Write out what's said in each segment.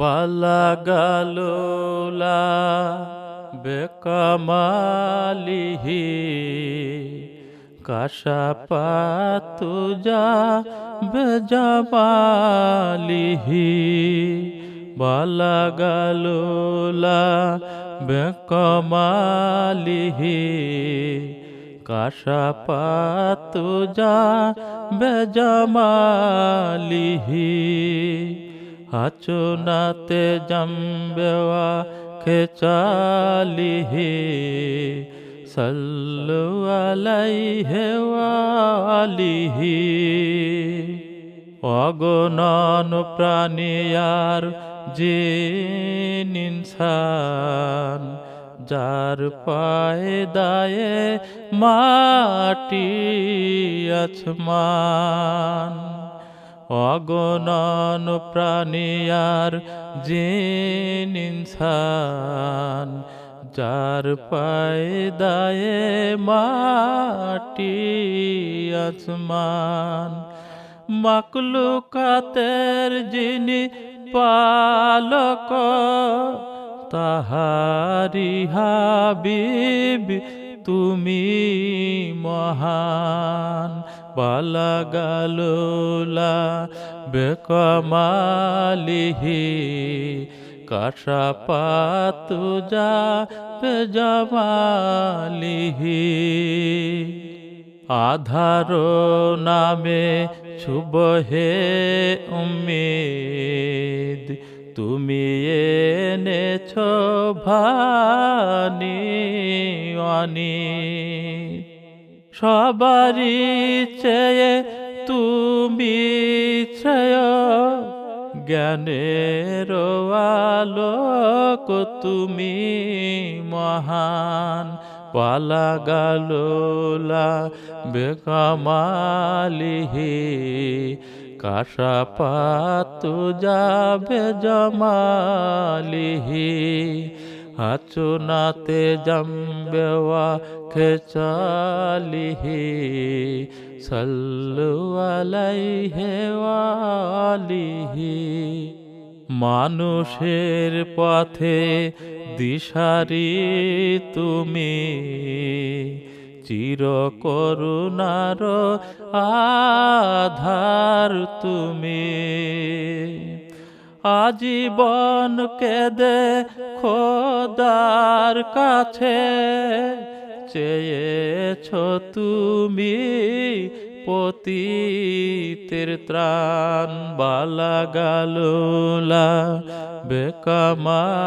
বালাগালোলা বেকামালিহি কাশাপাতুজা বেজামালিহি। বালাগালোলা বেকমালিহি কাশাপাতুজা বেজামালিহি। হাচুনাতে জম্বেওয়া খেচালিহি সাল্লু আলাইহি ওয়ালিহি অগণন প্রাণীয়ার জিন ইনসান, যার পায়ে দায়ে মাটি আছমান অগণন প্রাণীয়ার জিন ইনসান যার পায়ে দায়ে মাটি আসমান। মাকলুকাতের যিনি পালক তাহারি হাবিব তুমি মহান বালাগালোলা বেকমালিহি কাশাপাতুজা বেজামালিহি। আধার নামে শুভ হে উম্মেদ তুমি এনেছ ভানি অনি সবারই চেয়ে তুমি শ্রেয়, জ্ঞানের আলোক তুমি মহান। পালা গালোলা বেকামালিহি কাশা পাতু যাবে জমালিহি হাচুনাতে জম্বেওয়া খেচালিহি সাল্লু আলাইহি ওয়ালিহি। মানুষের পথে দিশারি তুমি চির করুণার আধার তুমি। আজীবন কেদে খোদার কাছে চেয়েছ তুমি পতিতের ত্রাণ বালা গালোলা, বেকামালিহি।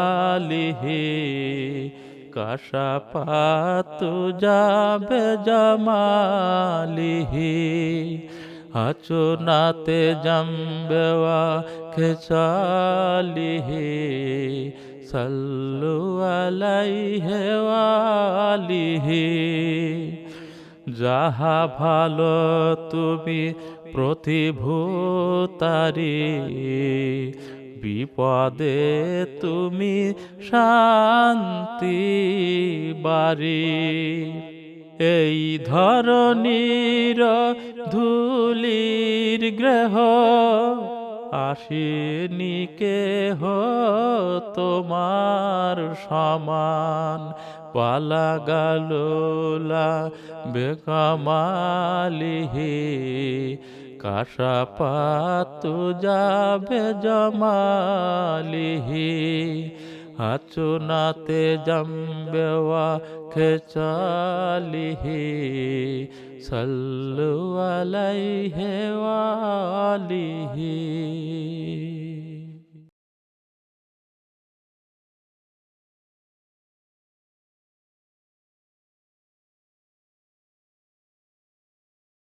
কাশা পাতু যাবে জামালিহি। হাচুনাতে জম্বেওয়া খেচালিহি সাল্লু আলাইহি ওয়ালিহি। যাহা ভালো তুমি প্রতিভূতারি। বিপদে তুমি শান্তি বাড়ি। এই ধরনীর ধুলির গ্রহ আসেনি কেহ তোমার সমান। পালা গালোলা বেকামালিহি। কাশা পাতু যাবে জমালিহি আচুনাতে জম্বেওয়া খেচালিহি সল্লু আলাইহে ওয়ালিহি।